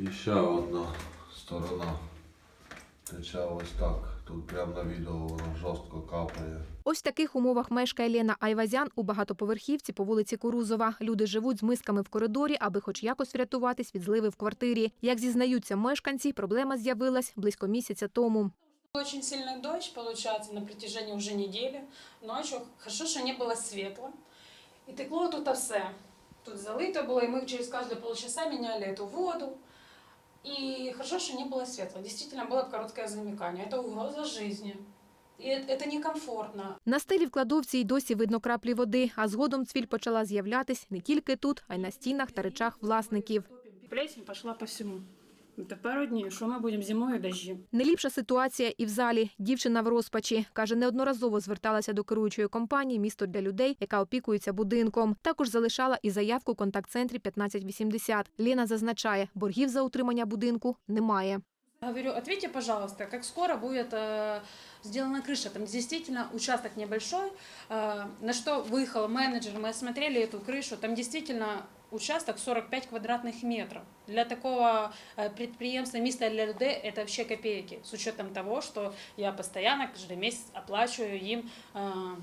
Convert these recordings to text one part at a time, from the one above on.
І ще одна сторона тече ось так. Тут прямо на відео воно жорстко капає. Ось в таких умовах мешкає Лена Айвазян у багатоповерхівці по вулиці Курузова. Люди живуть з мисками в коридорі, аби хоч якось врятуватись від зливи в квартирі. Як зізнаються мешканці, проблема з'явилась близько місяця тому. Очень сильный дождь, получается, на протяжении уже недели. Ночью хорошо, что не было светло. И текло тут все. Тут залито было, и мы через каждые полчаса меняли эту воду. И хорошо, что не было светла. Действительно, было короткое замыкание. Это угроза жизни. И это это некомфортно. На стелі в кладовці й досі видно краплі води, а згодом цвіль почала з'являтись не тільки тут, а й на стінах та речах власників. Плесень пошла по всему. Тепер одні, що ми будемо зимою дожді. Неліпша ситуація і в залі. Дівчина в розпачі. Каже, неодноразово зверталася до керуючої компанії «Місто для людей», яка опікується будинком. Також залишала і заявку в контакт-центрі 1580. Лена зазначає, боргів за утримання будинку немає. Говорю, ответьте, пожалуйста, как скоро будет э, сделана крыша? Там действительно участок небольшой, э, на что выехал менеджер, мы осмотрели эту крышу, там действительно участок 45 квадратных метров. Для такого э, предприємства мистер для это вообще копейки, с учетом того, что я постоянно каждый месяц оплачиваю им э,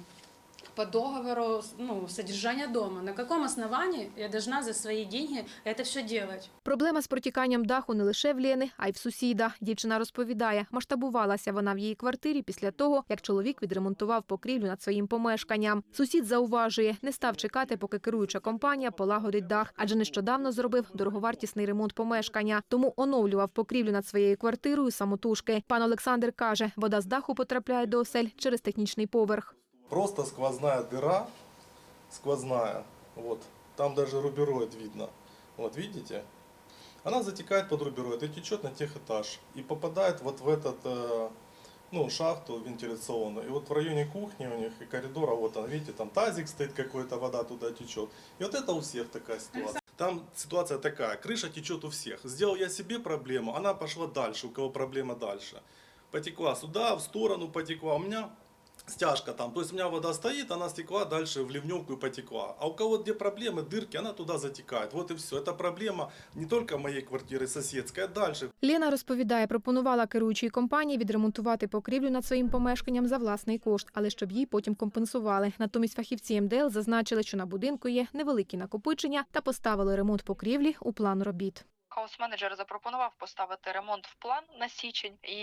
по договору ну, содержания дома. На каком основании я должна за свои деньги это все делать? Проблема з протіканням даху не лише в Лени, а й в сусіда. Дівчина розповідає, масштабувалася вона в її квартирі після того, як чоловік відремонтував покрівлю над своїм помешканням. Сусід зауважує, не став чекати, поки керуюча компанія полагодить дах, адже нещодавно зробив дороговартісний ремонт помешкання, тому оновлював покрівлю над своєю квартирою самотужки. Пан Олександр каже, вода з даху потрапляє до осель через технічний поверх. Просто сквозная дыра, сквозная, вот, там даже рубероид видно, вот, видите? Она затекает под рубероид и течет на техэтаж и попадает вот в этот, э, ну, шахту вентиляционную. И вот в районе кухни у них и коридора, вот он, видите, там тазик стоит какой-то, вода туда течет. И вот это у всех такая ситуация. Там ситуация такая, крыша течет у всех. Сделал я себе проблему, она пошла дальше, у кого проблема дальше. Потекла сюда, в сторону потекла. У меня стяжка там. То есть у меня вода стоит, она стекла дальше в ливневку и потекла. А у кого где проблемы, дырки, она туда затекает. Вот и все. Это проблема не только моей квартиры соседской, а дальше. Лена розповідає, пропонувала керуючій компанії відремонтувати покрівлю над своїм помешканням за власний кошт, але щоб їй потім компенсували. Натомість фахівці МДЛ зазначили, що на будинку є невеликі накопичення та поставили ремонт покрівлі у план робіт. Хаус-менеджер запропонував поставити ремонт в план на січень, і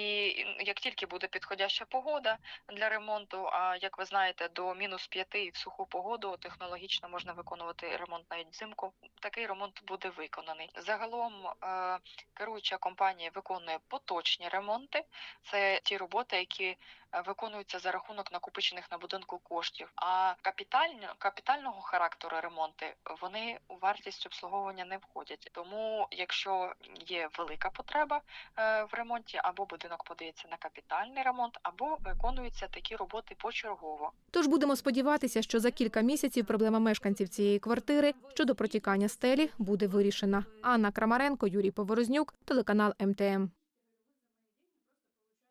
як тільки буде підходяща погода для ремонту, а як ви знаєте, до мінус п'яти в суху погоду технологічно можна виконувати ремонт навіть взимку. Такий ремонт буде виконаний. Загалом е, керуюча компанія виконує поточні ремонти. Це ті роботи, які е, виконуються за рахунок накопичених на будинку коштів. А капітально капітального характеру ремонти вони у вартість обслуговування не входять. Тому, якщо є велика потреба е, в ремонті, або будинок подається на капітальний ремонт, або виконуються такі роботи почергово. Тож будемо сподіватися, що за кілька місяців проблема мешканців цієї квартири щодо протікання стелі буде вирішена. Анна Крамаренко, Юрій Поворознюк, телеканал МТМ.